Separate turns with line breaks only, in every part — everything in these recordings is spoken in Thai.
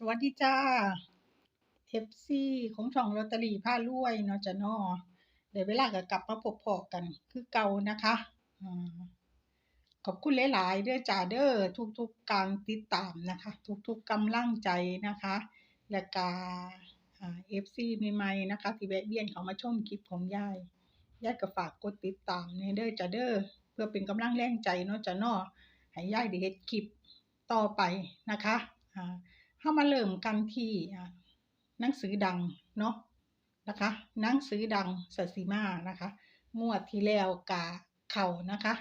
สวัสดีจ้า FC ของช่องลอตเตอรี่ผ้ารวยเนาะจะนาะเดี๋ยวเวลาก็กลับมาพบพอกัน คือเก่านะคะอ่าขอบคุณหลายๆเด้อจ้าเด้อทุกๆการติดตามนะคะ ทุกๆกำลังใจนะคะ และกาอ่า FC ใหม่ๆนะคะที่แวะเวียนเข้ามาชมคลิปของยายยายก็ฝากกดติดตามแหน่เด้อจ้าเด้อเพื่อเป็นกำลังแรงใจเนาะจะนาะให้ยายได้เฮ็ดคลิปต่อไปนะคะอ่า เข้ามาเริ่มกันที่หนังสือดังเนาะนะคะหนังสือดังสัสีมานะคะงวดที่แล้วกาเข่านะคะ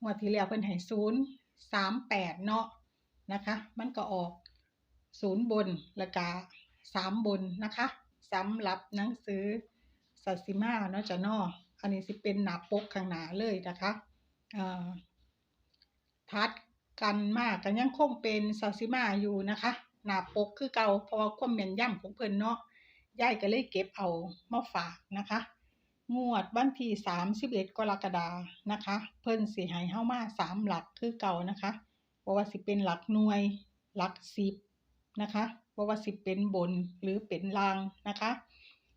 งวดที่แล้วเพิ่นให้ศูนย์สามแปดเนาะนะคะ มันก็ออกศูนย์บนล้วก็สามบนนะคะสำหรับหนังสือสัสีมาเนาะจะนาะอันนี้สิเป็นหนาปกข้างหนาเลยนะคะทัดกันมากกันยังคงเป็นซาซิมาอยู่นะคะ หน้าปกคือเก่าเพราะว่าความแม่นย่ำของเพิ่นเนาะยายก็เลยเก็บเอามาฝากนะคะ งวดวันที่31กรกฎานะคะ เพิ่นสิให้เฮามาสามหลักคือเก่านะคะบ่ว่าสิเป็นหลักหน่วยหลักสิบนะคะบ่ว่าสิเป็นบนหรือเป็นล่างนะคะ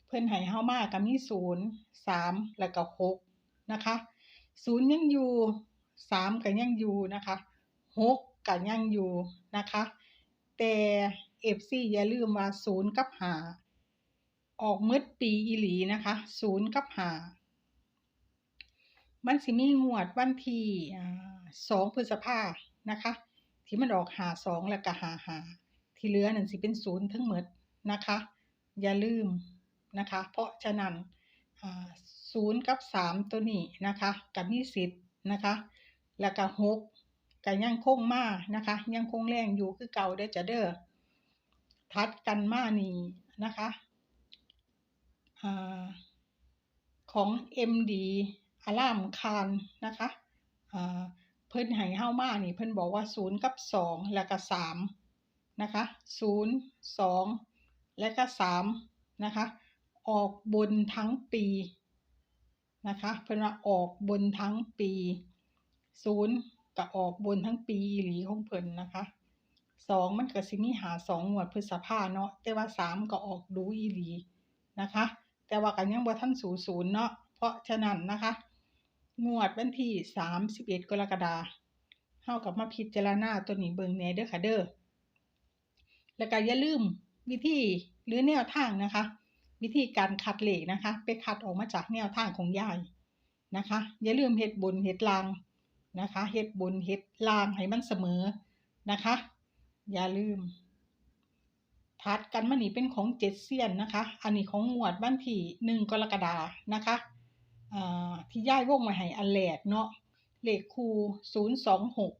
เพิ่นให้เฮามาก็มีศูนย์สามแล้วก็หกนะคะศูนย์ยังอยู่สามก็ยังอยู่นะคะหกก็ยังอยู่นะคะ แต่เอฟซีอย่าลืมว่าศูนย์กับหาออกมืดปีอีหลีนะคะศูนย์กับหามันสิมีงวดวันที่สองพฤษภานะคะ ที่มันออกหาสองแล้วก็หาหาที่เหลือนั่นสิเป็นศูนย์ทั้งหมดนะคะ อย่าลืมนะคะ เพราะฉะนั้นศูนย์กับสามตัวนี้นะคะกับมีสิทธิ์นะคะ แล้วก็หก ก็ยังคงมานะคะ ยังคงแรงอยู่คือเก่าเด้จะเด้อทัดกันมานี่นะคะอาของ MD อารามคารนะคะอ่าเพิ่นให้เฮ้ามานี่ เพิ่นบอกว่า 0 กับ 2 แล้วก็3นะคะ 0 2 และก็3นะคะ ออกบนทั้งปีนะคะ เพิ่นว่าออกบนทั้งปี 0 ก็ออกบนทั้งปีหลีของเพิ่นนะคะสองมันก็สิมีหาสองงวดพฤษภาเนาะแต่ว่าสามก็ออกดูอีหลีนะคะ แต่ว่ากันยังบ่ทันสูศูนย์เนาะเพราะฉะนั้นนะคะงวดวันที่สามสิบเอ็ดกรกฎาเฮากับมาพิจารณาตัวนี้เบิงแหน่เด้อค่ะเด้อแล้วก็อย่าลืมวิธีหรือแนวทางนะคะ วิธีการคัดเลขนะคะ ไปคัดออกมาจากแนวทางของยายนะคะ อย่าลืมเฮ็ดบนเฮ็ดลาง นะคะเฮ็ดบนเฮ็ดล่างให้มันเสมอนะคะ อย่าลืมทัดกันมานี่เป็นของเจ็ดเซียนนะคะ อันนี้ของงวดวันที่หนึ่งกรกฎานะคะอ่าที่ย่ายวงมาให้อันแรกเนาะเลขคูศูนย์สองหก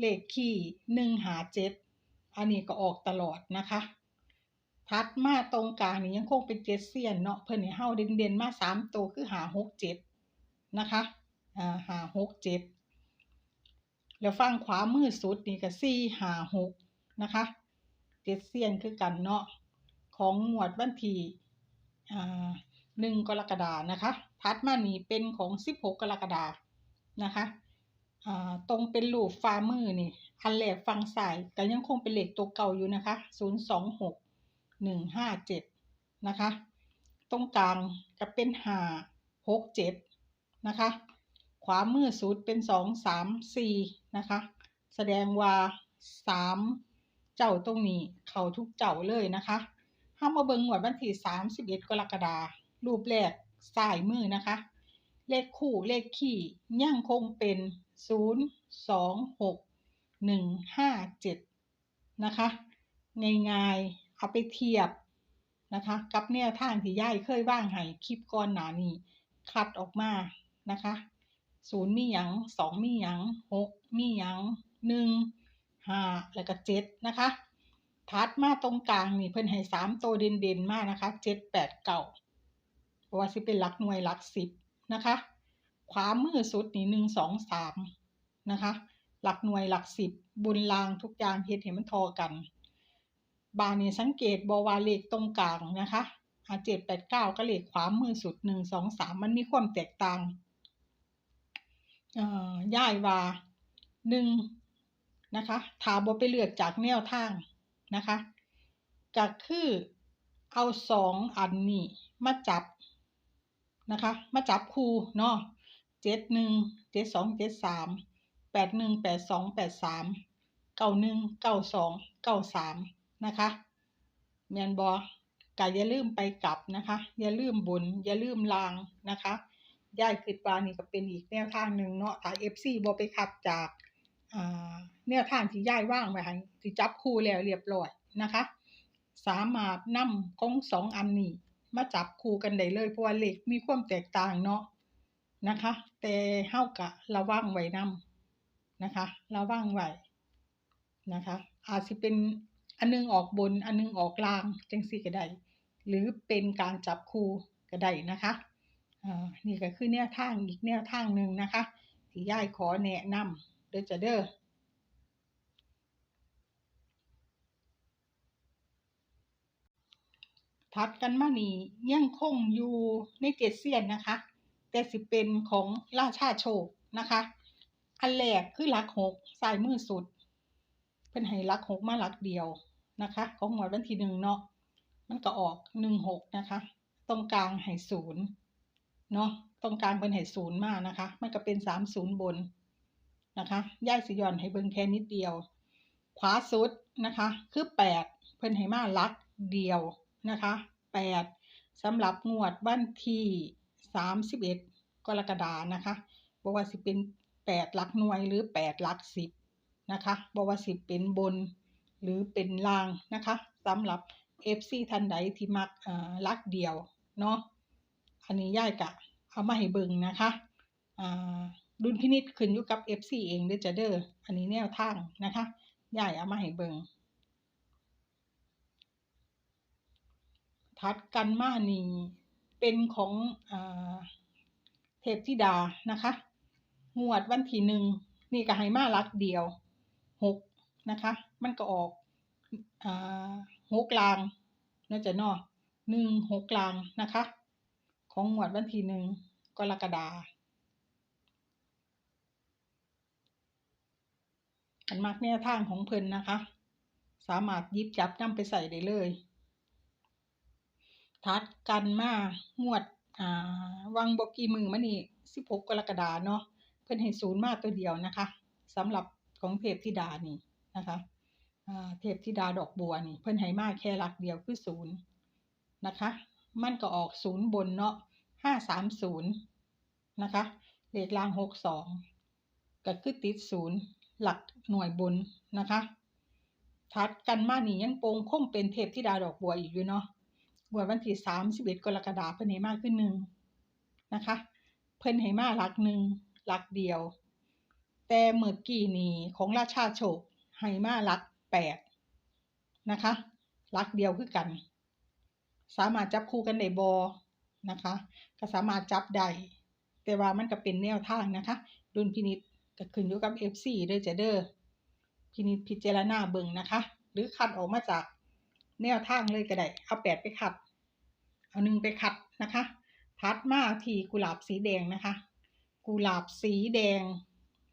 เลขคี่หนึ่งหาเจ็ดอันนี้ก็ออกตลอดนะคะทัดมาตรงกลางนี่ยังคงเป็นเจ็ดเซียนเนาะเพิ่นให้เฮาเด่นๆมาสามตัวคือหาหกเจ็ดนะคะอ่าหาหกเจ็ด แล้วฝั่งขวามือสุดนี่ก็สี่หาหกนะคะเจ็ดเซียนคือกันเนาะของหมวดวันที่อ่าหนึ่งกรกฎานะคะทัดมานี่เป็นของสิบหกกรกฎานะคะอ่าตรงเป็นรูปฝ่ามือนี่อันแรกฝั่งซ้ายก็ยังคงเป็นเหลขตัวเก่าอยู่นะคะศูนย์สองหกหนึ่งห้าเจ็ดนะคะ ตรงกลางจะเป็นหาหกเจ็ดนะคะ ขวามือสุดเป็นสองสามสี่นะคะ แสดงว่าสามเจ้าตรงนี้เขาทุกเจ้าเลยนะคะห้ามาเบิงหวดวันที่สามสิบเอ็ดกรกฎารูปแรกสายมือนะคะ เลขคู่เลขขี่ยังคงเป็นศูนย์สองหกหนึ่งห้าเจ็ดนะคะง่ายๆเอาไปเทียบนะคะ กับแนวทางที่ย่ายเคยว่างให้คลิปก่อนหนานี้คัดออกมานะคะ ศูนย์มีหยังสองมีหยังหกมีหยังหนึ่งห้าแล้วก็เจ็ดนะคะทัดมาตรงกลางนี่เพิ่นให้สามตัวเด่นๆมากนะคะเจ็ดแปดเก้าเพราะว่าสิเป็นหลักหน่วยหลักสิบนะคะขวามือสุดนี่หนึ่งสองสามนะคะหลักหน่วยหลักสิบบนรางทุกอย่างเฮ็ดให้มันทอกัน บานนี่สังเกตบว่าเลขตรงกลางนะคะหาเจ็ดแปดเก้าก็เลขขวามือสุดหนึ่งสองสามมันมีความแตกต่าง ย่ายว่าหนึ่งนะคะถาบไปเลือกจากแนวทางนะคะก็คือเอาสองอันนี้มาจับนะคะ มาจับคู่เนาะเจ็ดหนึ่งเจ็ดสองเจ็ดสามแปดหนึ่งแปดสองแปดสามเก้าหนึ่งเก้าสองเก้าสามนะคะแมนบอก็อย่าลืมไปกลับนะคะ อย่าลืมบุญอย่าลืมลางนะคะ ย่ายคิดว่านี่ก็เป็นอีกแนวทางหนึ่งเนาะถ้าเอฟซีบอไปขับจากอ่าแนวทางที่ย่ายว่างไว้ให้ที่จับคู่แล้วเรียบร้อยนะคะ สามารถนำของสองอันนี้ มาจับคู่กันได้เลยเพราะว่าเหลขมีความแตกต่างเนาะนะคะ แต่เฮากะระวังไว้นำนะคะระวังไว้นะคะ อาจสิเป็นอันนึงออกบนอันนึงออกล่างจังซี่ก็ได้หรือเป็นการจับคู่ก็ได้นะคะ นี่ก็คือแนวทางอีกแนวทางหนึ่งนะคะ ที่ย่ายขอแนะนำเด้อจะเด้อถัดกันมานี่ยังคงอยู่ในเจ็ดเซียนนะคะ แต่สิเป็นของราชาโชคนะคะ อันแรกคือหลักหกสายมือสุด เป็นให้หลักหกมาหลักเดียวนะคะ ของหมวดวันที่หนึ่งเนาะมันก็ออกหนึ่งหกนะคะ ตรงกลางให้ศูนย์ เนาะตรงกลางเป็นให้ศูนย์มากนะคะ มันก็เป็นสามศูนย์บนนะคะย่ายสิยอนให้เบิ่งแค่นิดเดียว ขวาสุดนะคะ คือแปดเพิ่นให้มาลักเดียวนะคะแปดสำหรับงวดวันที่สามสิบเอ็ดกรกฎานะคะบอกว่าสิเป็นแปดหลักหน่วยหรือแปดหลักสิบนะคะบอกว่าสิเป็นบนหรือเป็นล่างนะคะสำหรับ FC ท่านใดที่มักอ่าหลักเดียวเนาะ อันนี้ย่ายกะเอามาให้เบิ่งนะคะอ่าดุลพินิจขึ้นอยู่กับ FC เองเด้อจ้ะเด้ออันนี้แนวทางนะคะย่ายเอามาให้เบิ่งทัดกันมานีเป็นของอาเทพธิดานะคะ งวดวันที่หนึ่งนี่ก็ให้มาลักเดียวหกนะคะ มันก็ออกอ่าหกลางน่าจะนอหนึ่งหกลางนะคะ ของงวดวันที่หนึ่งกรกฎาอันมากแนวทางของเพิ่นนะคะ สามารถยิบจับนำไปใส่ได้เลยทัดกันมางวดอ่าวังบกีมือมานี่16กรกฎาเนาะเพิ่นให้ศูนย์มาตัวเดียวนะคะสำหรับของเทพธิดานี่นะคะอ่าเทพธิดาดอกบัวนี่ เพิ่นให้มาแค่หลักเดียวคือศูนย์นะคะ มันก็ออกศูนย์บนเนาะ530นย์นะคะเลขล่าง62ก็คือติดศูนย์หลักหน่วยบนนะคะทัดกันมานี่ยังโปงคงเป็นเทพธิดาดอกบัวอีกอยู่เนาะงววันที่สามสิบเอ็ดกรกฎาคมเพิ่นให้มากขึ้นหนึ่งนะคะ เพิ่นให้มาหลักหนึ่งหลักเดียว แต่เมื่อกี้นี้ของราชาโชคให้มาหลักแปดนะคะหลักเดียวคือกัน สามารถจับคู่กันได้บอนะคะก็สามารถจับได้แต่ว่ามันก็เป็นแนวทางนะคะดุลพินิจก็ขึ้นอยู่กับ FC เด้อจ้ะเด้อพินิจพิจารณาเบิ่งนะคะ หรือคัดออกมาจากแนวทางเลยก็ได้เอาแปดไปขัด เอาหนึ่งไปขัดนะคะ ทัดมาที่กุหลาบสีแดงนะคะ กุหลาบสีแดง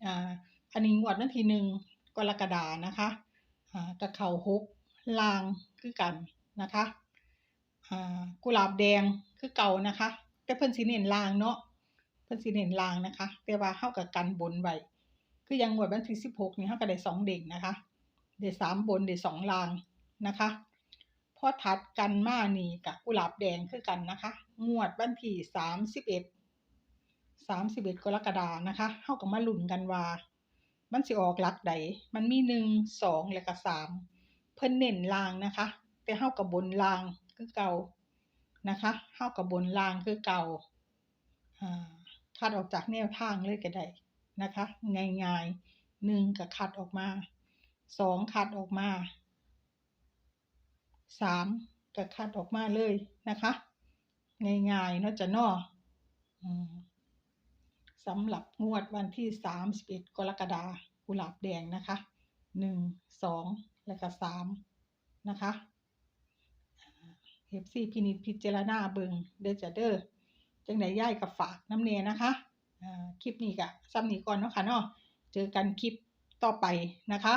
อ่าอันนี้งวดวันที่หนึ่งกรกฎานะคะอ่ากระเข่าหกลางคือกันนะคะ กุหลาบแดงคือเก่านะคะ แต่เพิ่นสีเน้นลางเนาะเพิ่นสีเน้นลางนะคะ แต่ว่าเข้ากับกันบนไว้คือยังงวดวันที่สิบหกนี่เข้าก็ได้สองเด่งนะคะได้สามบนได้สองลางนะคะพอถัดกันมานี่กับกุหลาบแดงคือกันนะคะ งวดวันที่สามสิบเอ็ดสามสิบเอ็ดกรกฎานะคะเฮาก็มาลุ้นกันว่า มันสิออกหลักใดมันมีหนึ่งสองและก็สามเพิ่นเน้นลางนะคะ แต่เฮากับบนลาง คือเก่านะคะเฮากับบนล่างคือเก่าคัดออกจากแนวทางเลยก็ได้นะคะง่ายๆหนึ่งก็คัดออกมาสองคัดออกมาสามก็คัดออกมาเลยนะคะง่ายๆเนาะจะนอสำหรับงวดวันที่สามสิบเอ็ดกรกฎาคมกุหลาบแดงนะคะหนึ่งสองและก็สามนะคะ เอฟซีพินิจพิจารณาเบิงเด้อจะเด้อจังไหนย่ายกับฝากน้ำเนนะคะอ่าคลิปนี้กะซ้ำนี้ก่อนเนาะค่ะเนาะเจอกันคลิปต่อไปนะคะ